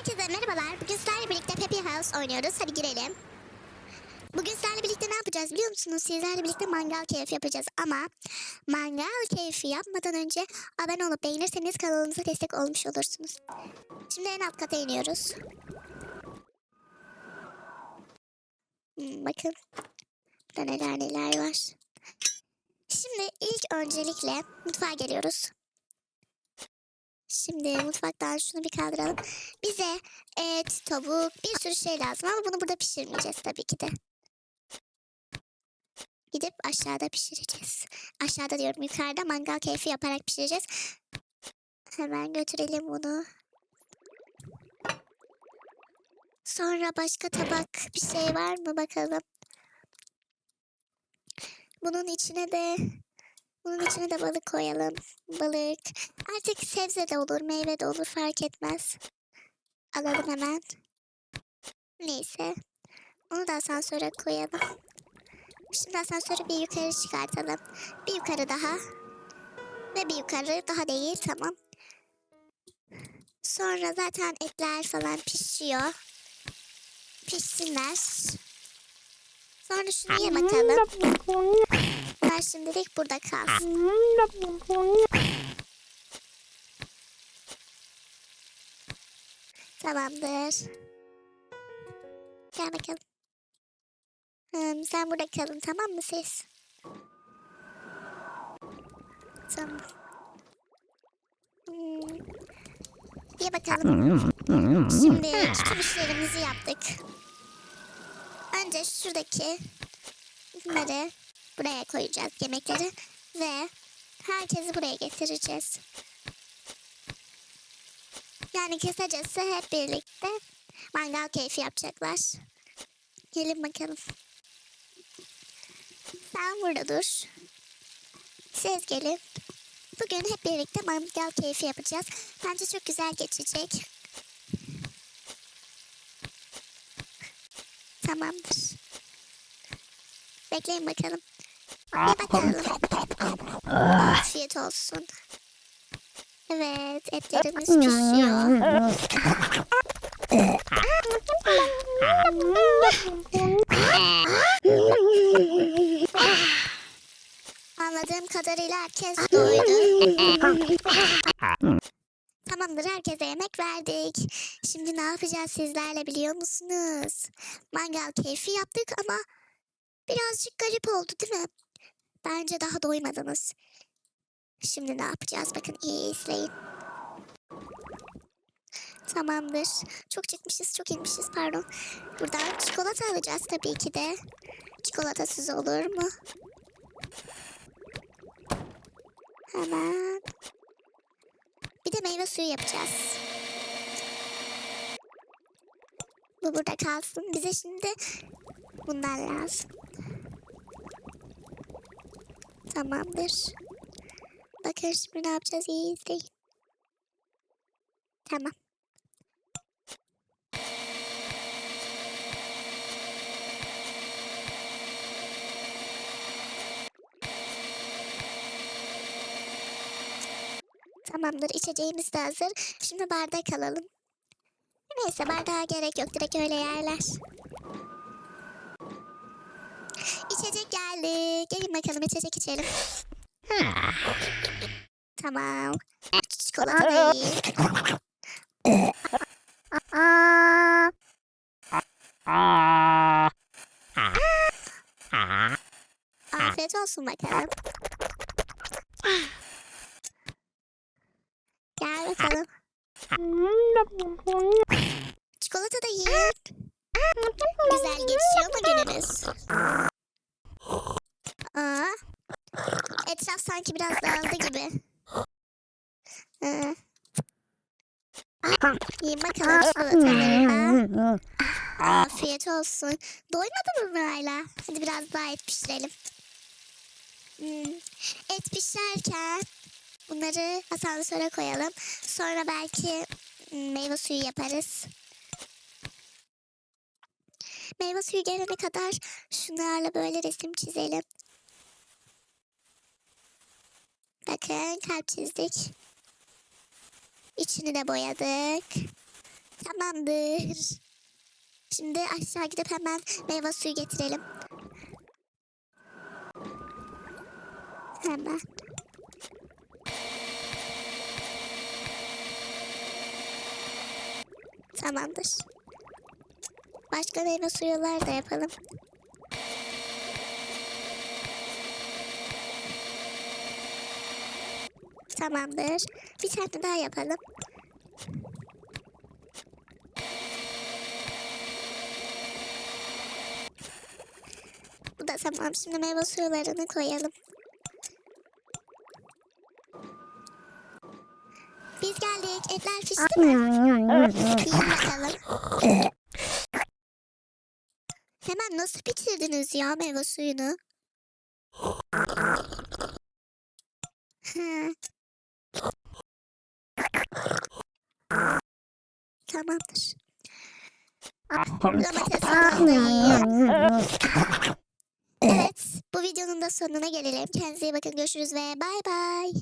Herkese merhabalar. Bugün sizlerle birlikte Happy House oynuyoruz. Hadi girelim. Bugün sizlerle birlikte ne yapacağız biliyor musunuz? Sizlerle birlikte mangal keyfi yapacağız ama mangal keyfi yapmadan önce abone olup beğenirseniz kanalımıza destek olmuş olursunuz. Şimdi en alt kata iniyoruz. Hmm, bakın. Burada neler neler var. Şimdi ilk öncelikle mutfağa geliyoruz. Şimdi mutfaktan şunu bir kaldıralım. Bize et, tavuk, bir sürü şey lazım ama bunu burada pişirmeyeceğiz tabii ki de. Gidip aşağıda pişireceğiz. Aşağıda diyorum yukarıda mangal keyfi yaparak pişireceğiz. Hemen götürelim bunu. Sonra başka tabak bir şey var mı bakalım. Bunun içine de bunun içine de balık koyalım. Balık. Artık sebze de olur, meyve de olur fark etmez. Alalım hemen. Neyse. Onu da asansöre koyalım. Şimdi asansörü bir yukarı çıkartalım. Bir yukarı daha. Ve bir yukarı daha değil tamam. Sonra zaten etler falan pişiyor. Pişsinler. Sonra şunu ye bakalım. Bunlar şimdilik burada kalsın. Tamamdır. Gel bakalım. Hmm, sen burada kalın tamam mı siz? Tamam. Hmm. Ye bakalım. Şimdi küçük işlerimizi yaptık. Önce şuradaki bunları buraya koyacağız yemekleri ve herkesi buraya getireceğiz. Yani kısacası hep birlikte mangal keyfi yapacaklar. Gelin bakalım. Sen burada dur. Siz gelin. Bugün hep birlikte mangal keyfi yapacağız. Bence çok güzel geçecek. Tamamdır. Bekleyin bakalım. Afiyet olsun. Evet, etlerimiz pişiyor. Anladığım kadarıyla herkes doydu. Tamamdır, herkese yemek verdik. Şimdi ne yapacağız sizlerle biliyor musunuz? Mangal keyfi yaptık ama birazcık garip oldu değil mi? Bence daha doymadınız. Şimdi ne yapacağız? Bakın iyi izleyin. Tamamdır. Çok çıkmışız, çok inmişiz pardon. Buradan çikolata alacağız tabii ki de. Çikolatasız olur mu? Hemen. Bir de meyve suyu yapacağız. Bu burada kalsın. Bize şimdi bunlar lazım. Tamamdır. Bakın şimdi ne yapacağız iyi izleyin. Tamam. Tamamdır içeceğimiz de hazır. Şimdi bardak alalım. Neyse bardağa gerek yok direkt öyle yerler. İçecek geldi. Gelin bakalım içecek içelim. Tamam. Çikolata değil. Aa, afiyet olsun bakalım. Gel bakalım. Çikolata da yiyin. Güzel geçiyor mu gününüz? Aa, etraf sanki biraz dağıldı gibi. Yiyin bakalım çikolataları. ha. Afiyet olsun. Doymadınız mı hala? Hadi biraz daha et pişirelim. Hmm, Et pişerken bunları asansöre koyalım. Sonra belki hmm, meyve suyu yaparız. Meyve suyu gelene kadar şunlarla böyle resim çizelim. Bakın kalp çizdik. İçini de boyadık. Tamamdır. Şimdi aşağı gidip hemen meyve suyu getirelim. Hemen. Tamamdır. Başka meyve suyular da yapalım. Tamamdır. Bir tane daha yapalım. Bu da tamam. Şimdi meyve suyularını koyalım. Biz geldik. Etler pişti mi? Yiyin bakalım. Hemen nasıl bitirdiniz ya meyve suyunu? Hı. Tamamdır. Evet, bu videonun da sonuna gelelim. Kendinize iyi bakın. Görüşürüz ve bay bay.